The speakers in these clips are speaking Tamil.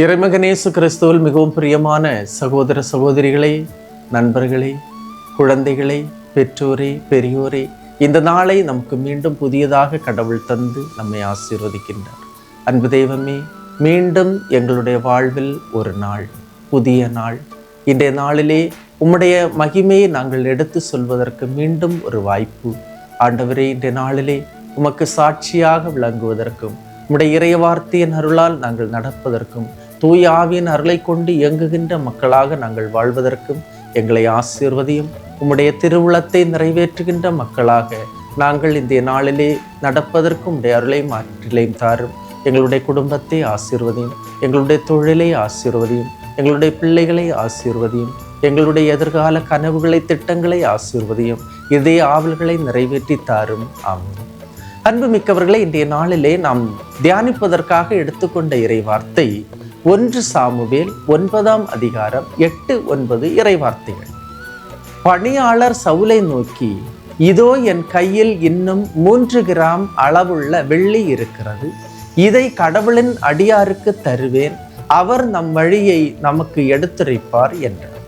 இறைமகனேசு கிறிஸ்துவில் மிகவும் பிரியமான சகோதர சகோதரிகளே நண்பர்களே குழந்தைகளே பெற்றோரே பெரியோரே இந்த நாளை நமக்கு மீண்டும் புதியதாக கடவுள் தந்து நம்மை ஆசீர்வதிக்கின்றார். அன்பு தெய்வமே மீண்டும் எங்களுடைய வாழ்வில் ஒரு நாள் புதிய நாள். இன்றைய நாளிலே உம்முடைய மகிமையை நாங்கள் எடுத்து சொல்வதற்கு மீண்டும் ஒரு வாய்ப்பு. ஆண்டவரே இன்றைய நாளிலே உமக்கு சாட்சியாக விளங்குவதற்கும் உம்முடைய இறைய வார்த்தையின் அருளால் நாங்கள் நடப்பதற்கும் தூய் ஆவியின் அருளை கொண்டு இயங்குகின்ற மக்களாக நாங்கள் வாழ்வதற்கும் எங்களை ஆசீர்வதியும். உம்முடைய திருவுளத்தை நிறைவேற்றுகின்ற மக்களாக நாங்கள் இந்த நாளிலே நடப்பதற்கும் உடைய அருளையும் ஆற்றிலையும் தாரும். எங்களுடைய குடும்பத்தை ஆசீர்வதியும். எங்களுடைய தொழிலை ஆசீர்வதியும். எங்களுடைய பிள்ளைகளை ஆசீர்வதியும். எங்களுடைய எதிர்கால கனவுகளை திட்டங்களை ஆசீர்வதியும். இதே ஆவல்களை நிறைவேற்றி தாரும். ஆமாம் அன்பு மிக்கவர்களே இன்றைய நாளிலே நாம் தியானிப்பதற்காக எடுத்துக்கொண்ட இறை வார்த்தை ஒன்று சாமுவேல் ஒன்பதாம் அதிகாரம் எட்டு ஒன்பது இறைவார்த்தைகள். பணியாளர் சவுலை நோக்கி இதோ என் கையில் இன்னும் மூன்று கிராம் அளவுள்ள வெள்ளி இருக்கிறது. இதை கடவுளின் அடியாருக்கு தருவேன். அவர் நம் வழியை நமக்கு எடுத்துரைப்பார் என்றார்.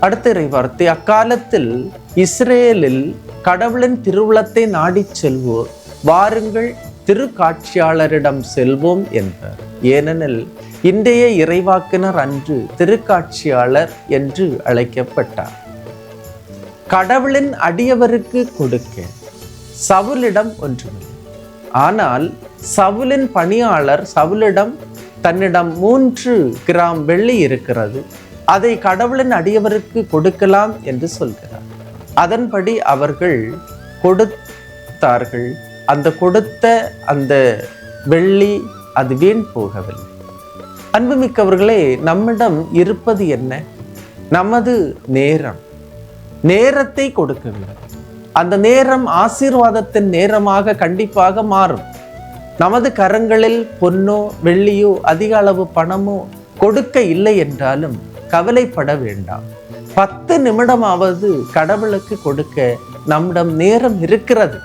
அடுத்த இறைவார்த்தை அக்காலத்தில் இஸ்ரேலில் கடவுளின் திருவுளத்தை நாடிச் செல்வோர் வாருங்கள் திருக்காட்சியாளரிடம் செல்வோம் என்பர். ஏனெனில் இன்றைய இறைவாக்கினர் அன்று திருக்காட்சியாளர் என்று அழைக்கப்பட்டார். கடவுளின் அடியவருக்கு கொடுக்க சவுலிடம் ஒன்றுமில்லை. ஆனால் சவுலின் பணியாளர் சவுலிடம் தன்னிடம் மூன்று கிராம் வெள்ளி இருக்கிறது. அதை கடவுளின் அடியவருக்கு கொடுக்கலாம் என்று சொல்கிறார். அதன்படி அவர்கள் கொடுத்தார்கள். அந்த கொடுத்த அந்த வெள்ளி அது வீண் போகவில்லை. அன்புமிக்கவர்களே நம்மிடம் இருப்பது என்ன? நமது நேரம். நேரத்தை கொடுக்குங்கள் அந்த நேரம் ஆசீர்வாதத்தின் நேரமாக கண்டிப்பாக மாறும். நமது கரங்களில் பொன்னோ வெள்ளியோ அதிக அளவு பணமோ கொடுக்க இல்லை என்றாலும் கவலைப்பட வேண்டாம். பத்து நிமிடமாவது கடவுளுக்கு கொடுக்க நம்மிடம் நேரம் இருக்கிறது.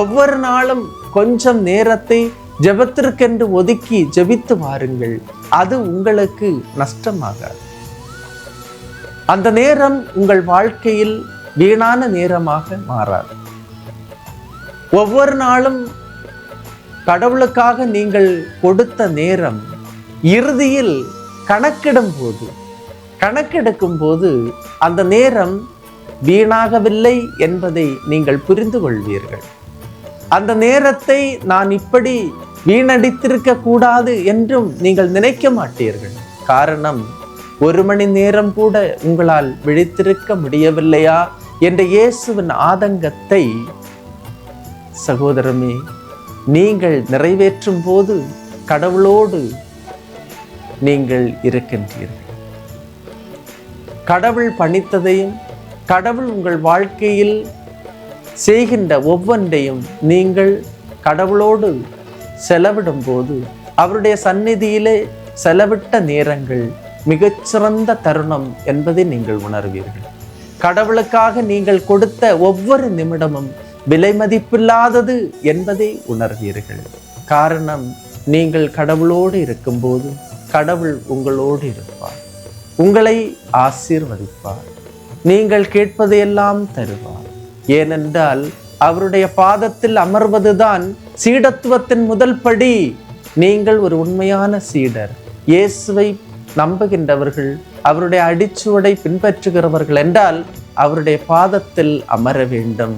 ஒவ்வொரு நாளும் கொஞ்சம் நேரத்தை ஜெபத்திற்கென்று ஒதுக்கி ஜெபித்து வாருங்கள். அது உங்களுக்கு நஷ்டமாகாது. அந்த நேரம் உங்கள் வாழ்க்கையில் வீணான நேரமாக மாறாது. ஒவ்வொரு நாளும் கடவுளுக்காக நீங்கள் கொடுத்த நேரம் இறுதியில் கணக்கிடும் போது கணக்கெடுக்கும் போது அந்த நேரம் வீணாகவில்லை என்பதை நீங்கள் புரிந்து கொள்வீர்கள். அந்த நேரத்தை நான் இப்படி வீணடித்திருக்க கூடாது என்றும் நீங்கள் நினைக்க மாட்டீர்கள். காரணம் ஒரு மணி நேரம் கூட உங்களால் விழித்திருக்க முடியவில்லையா என்ற இயேசுவின் ஆதங்கத்தை சகோதரமே நீங்கள் நிறைவேற்றும் போது கடவுளோடு நீங்கள் இருக்கின்றீர்கள். கடவுள் பணித்ததையும் கடவுள் உங்கள் வாழ்க்கையில் செய்கின்ற ஒவ்வொன்றையும் நீங்கள் கடவுளோடு செலவிடும் போது அவருடைய சந்நிதியிலே செலவிட்ட நேரங்கள் மிகச்சிறந்த தருணம் என்பதை நீங்கள் உணர்வீர்கள். கடவுளுக்காக நீங்கள் கொடுத்த ஒவ்வொரு நிமிடமும் விலை மதிப்பில்லாதது என்பதை உணர்வீர்கள். காரணம் நீங்கள் கடவுளோடு இருக்கும்போது கடவுள் உங்களோடு இருப்பார். உங்களை ஆசீர்வதிப்பார். நீங்கள் கேட்பதையெல்லாம் தருவார். ஏனென்றால் அவருடைய பாதத்தில் அமர்வதுதான் சீடத்துவத்தின் முதல் படி. நீங்கள் ஒரு உண்மையான சீடர். இயேசுவை நம்புகின்றவர்கள் அவருடைய அடிச்சுவடை பின்பற்றுகிறவர்கள் என்றால் அவருடைய பாதத்தில் அமர வேண்டும்.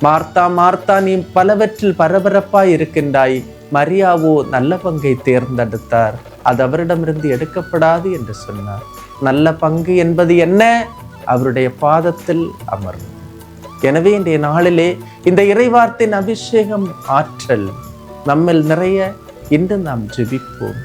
மார்த்தா மார்த்தா நீ பலவற்றில் பரபரப்பாய் இருக்கின்றாய். மரியாவோ நல்ல பங்கை தேர்ந்தெடுத்தார். அது அவரிடமிருந்து எடுக்கப்படாது என்று சொன்னார். நல்ல பங்கு என்பது என்ன? அவருடைய பாதத்தில் அமர்வு எனவே இன்றைய நாளிலே இந்த இறைவார்த்தின் அபிஷேகம் ஆற்றல் நம்மில் நிறைய இன்று நாம் ஜெபிப்போம்.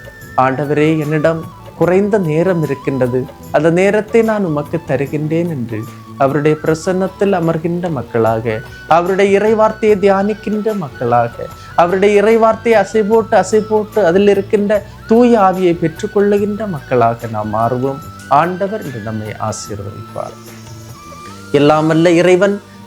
ஆண்டவரே என்னிடம் குறைந்த நேரம் இருக்கின்றது. அந்த நேரத்தை நான் உமக்கு தருகின்றேன் என்று அவருடைய பிரசன்னத்தில் அமர்கின்ற மக்களாக அவருடைய இறைவார்த்தையை தியானிக்கின்ற மக்களாக அவருடைய இறைவார்த்தையை அசை போட்டு அசை போட்டு அதில் இருக்கின்ற தூய ஆவியை பெற்றுக்கொள்ளுகின்ற மக்களாக நாம் மாறுவோம். ஆண்டவர் என்று நம்மை ஆசீர்வதிப்பார். எல்லாமல்ல இறைவன்